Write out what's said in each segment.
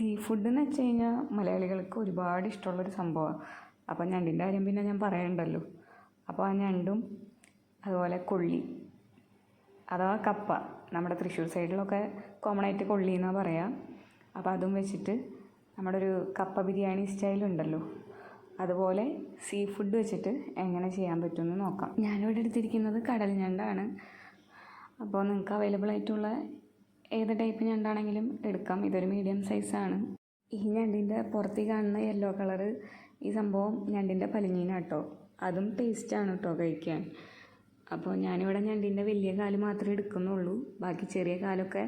Sea food എന്ന് വെച്ച് കഴിഞ്ഞാൽ മലയാളികൾക്ക് ഒരുപാട് ഇഷ്ടമുള്ളൊരു സംഭവമാണ് അപ്പോൾ ഞണ്ടിന്റെ കാര്യം പിന്നെ ഞാൻ പറയണ്ടല്ലോ. അപ്പോൾ ആ ഞണ്ടും അതുപോലെ കൊള്ളി അഥവാ കപ്പ നമ്മുടെ തൃശ്ശൂർ സൈഡിലൊക്കെ കോമൺ ആയിട്ട് കൊള്ളി എന്നാണ് പറയുക അപ്പോൾ അതും വെച്ചിട്ട് നമ്മുടെ ഒരു കപ്പ ബിരിയാണി സ്റ്റൈൽ ഉണ്ടല്ലോ അതുപോലെ സീ ഫുഡ് വെച്ചിട്ട് എങ്ങനെ ചെയ്യാൻ പറ്റുമെന്ന് നോക്കാം. ഞാനിവിടെ എടുത്തിരിക്കുന്നത് കടൽ ഞണ്ടാണ്. അപ്പോൾ നിങ്ങൾക്ക് അവൈലബിൾ ആയിട്ടുള്ള ഏത് ടൈപ്പ് ഞണ്ടാണെങ്കിലും എടുക്കാം. ഇതൊരു മീഡിയം സൈസാണ് ഈ ഞണ്ടിന്റെ പുറത്ത് കാണുന്ന യെല്ലോ കളറ് ഈ സംഭവം ഞണ്ടിന്റെ പലിഞ്ഞീനാട്ടോ അതും ടേസ്റ്റാണ് കേട്ടോ കഴിക്കാൻ. അപ്പോൾ ഞാനിവിടെ ഞണ്ടിന്റെ വലിയ കാൽ മാത്രമേ എടുക്കുന്നുള്ളൂ. ബാക്കി ചെറിയ കാലൊക്കെ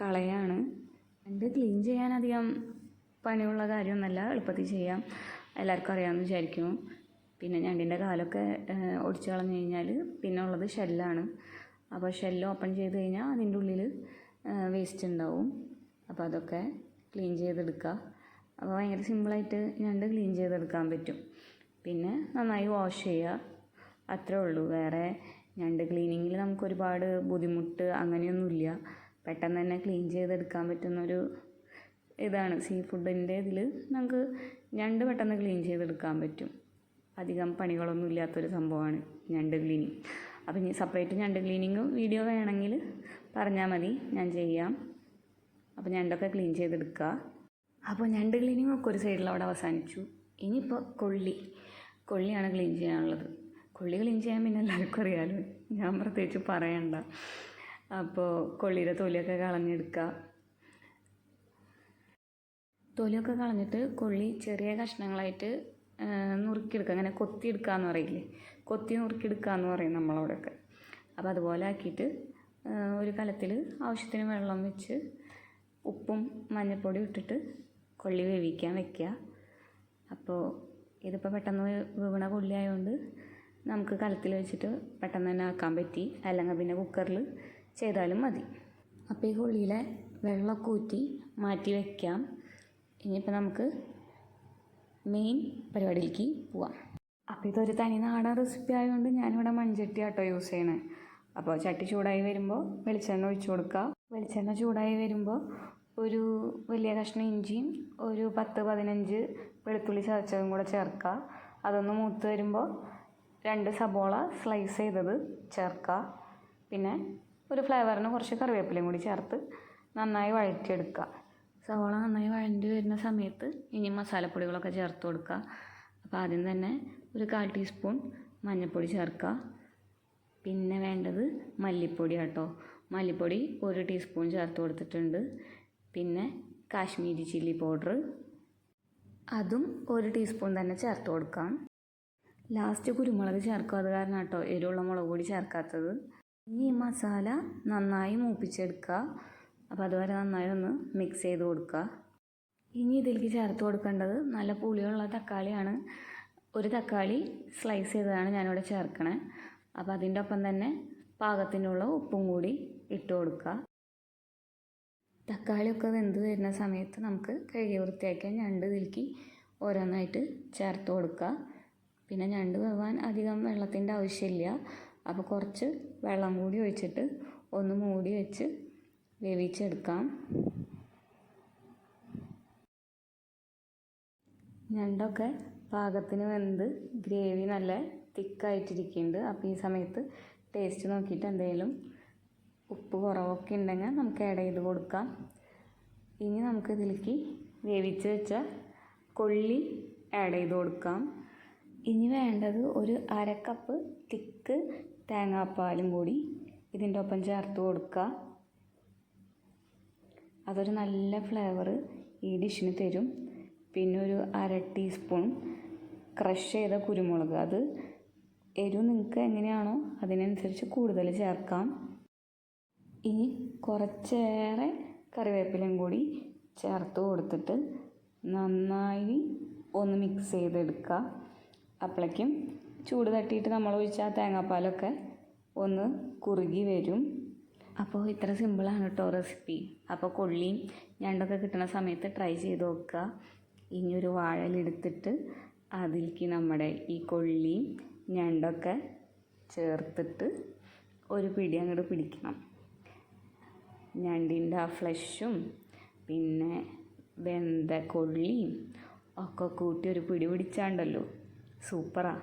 കളയാണ്. ഞണ്ട് ക്ലീൻ ചെയ്യാൻ അധികം പണിയുള്ള കാര്യമൊന്നുമല്ല. എളുപ്പത്തിൽ ചെയ്യാം. എല്ലാവർക്കും അറിയാമെന്ന് വിചാരിക്കും പിന്നെ ഞണ്ടിന്റെ കാലൊക്കെ ഒടിച്ചു കളഞ്ഞു കഴിഞ്ഞാൽ പിന്നെ ഉള്ളത് ഷെല്ലാണ് അപ്പോൾ ഷെല്ല് ഓപ്പൺ ചെയ്ത് കഴിഞ്ഞാൽ അതിന്റെ ഉള്ളിൽ വേസ്റ്റ് ഉണ്ടാവും. അപ്പോൾ അതൊക്കെ ക്ലീൻ ചെയ്തെടുക്കുക അപ്പോൾ ഭയങ്കര സിമ്പിളായിട്ട് ഞണ്ട് ക്ലീൻ ചെയ്തെടുക്കാൻ പറ്റും. പിന്നെ നന്നായി വാഷ് ചെയ്യുക. അത്രേ ഉള്ളൂ. വേറെ ഞണ്ട് ക്ലീനിങ്ങിൽ നമുക്ക് ഒരുപാട് ബുദ്ധിമുട്ട് അങ്ങനെയൊന്നുമില്ല. പെട്ടെന്ന് തന്നെ ക്ലീൻ ചെയ്തെടുക്കാൻ പറ്റുന്നൊരു ഇതാണ്. സീ ഫുഡിന്റെ ഇതിൽ നമുക്ക് ഞണ്ട് പെട്ടെന്ന് ക്ലീൻ ചെയ്തെടുക്കാൻ പറ്റും. അധികം പണികളൊന്നും ഇല്ലാത്തൊരു സംഭവമാണ് ഞണ്ട് ക്ലീനിങ് അപ്പം സെപ്പറേറ്റ് ഞണ്ട് ക്ലീനിങ്ങും വീഡിയോ വേണമെങ്കിൽ പറഞ്ഞാൽ മതി ഞാൻ ചെയ്യാം. അപ്പോൾ ഞണ്ടൊക്കെ ക്ലീൻ ചെയ്തെടുക്കുക അപ്പോൾ ഞണ്ട് ക്ലീനിങ് ഒക്കെ ഒരു സൈഡിൽ അവിടെ അവസാനിച്ചു. ഇനിയിപ്പോൾ കൊള്ളി. കൊള്ളിയാണ് ക്ലീൻ ചെയ്യാനുള്ളത്. കൊള്ളി ക്ലീൻ ചെയ്യാൻ പിന്നെ എല്ലാവർക്കും അറിയാമല്ലോ ഞാൻ പ്രത്യേകിച്ച് പറയണ്ട. അപ്പോൾ കൊള്ളിയുടെ തൊലിയൊക്കെ കളഞ്ഞെടുക്കുക തൊലിയൊക്കെ കളഞ്ഞിട്ട് കൊള്ളി ചെറിയ കഷ്ണങ്ങളായിട്ട് നുറുക്കിയെടുക്കുക അങ്ങനെ കൊത്തിയെടുക്കുക എന്ന് പറയില്ലേ? കൊത്തി നുറുക്കിയെടുക്കുക എന്ന് പറയും നമ്മളവിടെയൊക്കെ. അപ്പോൾ അതുപോലെ ആക്കിയിട്ട് ഒരു കലത്തിൽ ആവശ്യത്തിന് വെള്ളം വെച്ച് ഉപ്പും മഞ്ഞൾപ്പൊടി ഇട്ടിട്ട് കൊള്ളി വേവിക്കാൻ വെക്കുക. അപ്പോൾ ഇതിപ്പോൾ പെട്ടെന്ന് വീണ കൊള്ളി ആയതുകൊണ്ട് നമുക്ക് കലത്തിൽ വെച്ചിട്ട് പെട്ടെന്ന് തന്നെ ആക്കാൻ പറ്റി. അല്ലെങ്കിൽ പിന്നെ കുക്കറിൽ ചെയ്താലും മതി. അപ്പോൾ ഈ കൊള്ളിയിലെ വെള്ളമൊക്കെ ഊറ്റി മാറ്റി വയ്ക്കാം ഇനിയിപ്പോൾ നമുക്ക് മെയിൻ പരിപാടിയിലേക്ക് പോവാം. അപ്പോൾ ഇതൊരു തനി നാടൻ റെസിപ്പി ആയതുകൊണ്ട് ഞാനിവിടെ മൺചട്ടി ആട്ടോ യൂസ് ചെയ്യണേ. അപ്പോൾ ചട്ടി ചൂടായി വരുമ്പോൾ വെളിച്ചെണ്ണ ഒഴിച്ചു കൊടുക്കുക. വെളിച്ചെണ്ണ ചൂടായി വരുമ്പോൾ ഒരു വലിയ കഷ്ണം ഇഞ്ചിയും ഒരു പത്ത് പതിനഞ്ച് വെളുത്തുള്ളി ചതച്ചതും കൂടെ ചേർക്കുക. അതൊന്ന് മൂത്ത് വരുമ്പോൾ രണ്ട് സബോള സ്ലൈസ് ചെയ്തത് ചേർക്കുക. പിന്നെ ഒരു ഫ്ലേവറിന് കുറച്ച് കറിവേപ്പിലയും കൂടി ചേർത്ത് നന്നായി വഴറ്റിയെടുക്കുക. സവോള നന്നായി വഴണ്ടി വരുന്ന സമയത്ത് ഇനി മസാലപ്പൊടികളൊക്കെ ചേർത്ത് കൊടുക്കുക. അപ്പോൾ ആദ്യം തന്നെ ഒരു കാൽ ടീസ്പൂൺ മഞ്ഞൾപ്പൊടി ചേർക്കുക. പിന്നെ വേണ്ടത് മല്ലിപ്പൊടി കേട്ടോ മല്ലിപ്പൊടി ഒരു ടീസ്പൂൺ ചേർത്ത് കൊടുത്തിട്ടുണ്ട്. പിന്നെ കാശ്മീരി ചില്ലി പൗഡർ അതും ഒരു ടീസ്പൂൺ തന്നെ ചേർത്ത് കൊടുക്കാം. ലാസ്റ്റ് കുരുമുളക് ചേർക്കും അത് കാരണം കേട്ടോ എരിവുള്ള മുളക് പൊടി ചേർക്കാത്തത്. ഇനി ഈ മസാല നന്നായി മൂപ്പിച്ചെടുക്കുക. അപ്പോൾ അതുവരെ നന്നായി ഒന്ന് മിക്സ് ചെയ്ത് കൊടുക്കുക. ഇനി ഇതിലേക്ക് ചേർത്ത് കൊടുക്കേണ്ടത് നല്ല പുളിയുള്ള തക്കാളിയാണ്. ഒരു തക്കാളി സ്ലൈസ് ചെയ്തതാണ് ഞാനിവിടെ ചേർക്കണേ. അപ്പോൾ അതിന്റെ ഒപ്പം തന്നെ പാകത്തിനുള്ള ഉപ്പും കൂടി ഇട്ട് കൊടുക്കുക. തക്കാളിയൊക്കെ വെന്ത് വരുന്ന സമയത്ത് നമുക്ക് കഴുകി വൃത്തിയാക്കിയ ഞണ്ട് ഇതിലേക്ക് ഓരോന്നായിട്ട് ചേർത്ത് കൊടുക്കുക. പിന്നെ ഞണ്ട് വേവാൻ അധികം വെള്ളത്തിന്റെ ആവശ്യമില്ല. അപ്പോൾ കുറച്ച് വെള്ളം കൂടി ഒഴിച്ചിട്ട് ഒന്ന് മൂടി വെച്ച് വേവിച്ചെടുക്കാം. ഞണ്ടൊക്കെ പാകത്തിന് വെന്ത് ഗ്രേവി നല്ല തിക്കായിട്ടിരിക്കുന്നുണ്ട്. അപ്പോൾ ഈ സമയത്ത് ടേസ്റ്റ് നോക്കിയിട്ട് എന്തെങ്കിലും ഉപ്പ് കുറവൊക്കെ ഉണ്ടെങ്കിൽ നമുക്ക് ആഡ് ചെയ്ത് കൊടുക്കാം. ഇനി നമുക്ക് ഇതിലേക്ക് വേവിച്ച് വെച്ച കൊള്ളി ആഡ് ചെയ്ത് കൊടുക്കാം. ഇനി വേണ്ടത് ഒരു അര കപ്പ് തിക്ക് തേങ്ങാപ്പാലും കൂടി ഇതിന്റെ ഒപ്പം ചേർത്ത് കൊടുക്കുക. അതൊരു നല്ല ഫ്ലേവർ ഈ ഡിഷിന് തരും. പിന്നെ ഒരു അര ടീസ്പൂൺ ക്രഷ് ചെയ്ത കുരുമുളക്. അത് എരിവ് നിങ്ങൾക്ക് എങ്ങനെയാണോ അതിനനുസരിച്ച് കൂടുതൽ ചേർക്കാം. ഇനി കുറച്ചേറെ കറിവേപ്പിലയും കൂടി ചേർത്ത് കൊടുത്തിട്ട് നന്നായി ഒന്ന് മിക്സ് ചെയ്തെടുക്കുക. അപ്പോഴേക്കും ചൂട് തട്ടിയിട്ട് നമ്മൾ ഒഴിച്ച തേങ്ങാപ്പാലൊക്കെ ഒന്ന് കുറുകി വരും. അപ്പോൾ ഇത്ര സിമ്പിളാണ് കേട്ടോ റെസിപ്പി അപ്പോൾ കൊള്ളിയും ഞണ്ടൊക്കെ കിട്ടുന്ന സമയത്ത് ട്രൈ ചെയ്ത് നോക്കുക. ഇനി ഒരു വാഴലെടുത്തിട്ട് അതിലേക്ക് നമ്മുടെ ഈ കൊള്ളിയും ഞണ്ടൊക്കെ ചേർത്തിട്ട് ഒരു പിടി അങ്ങോട്ട് പിടിക്കണം. ഞണ്ടിന്റെ ആ ഫ്ലഷും പിന്നെ വെന്ത കൊള്ളിയും ഒക്കെ കൂട്ടി ഒരു പിടി പിടിച്ചാണ്ടല്ലോ. സൂപ്പറാണ്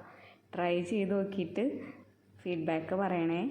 ട്രൈ ചെയ്ത് നോക്കിയിട്ട് ഫീഡ്ബാക്ക് പറയണേ.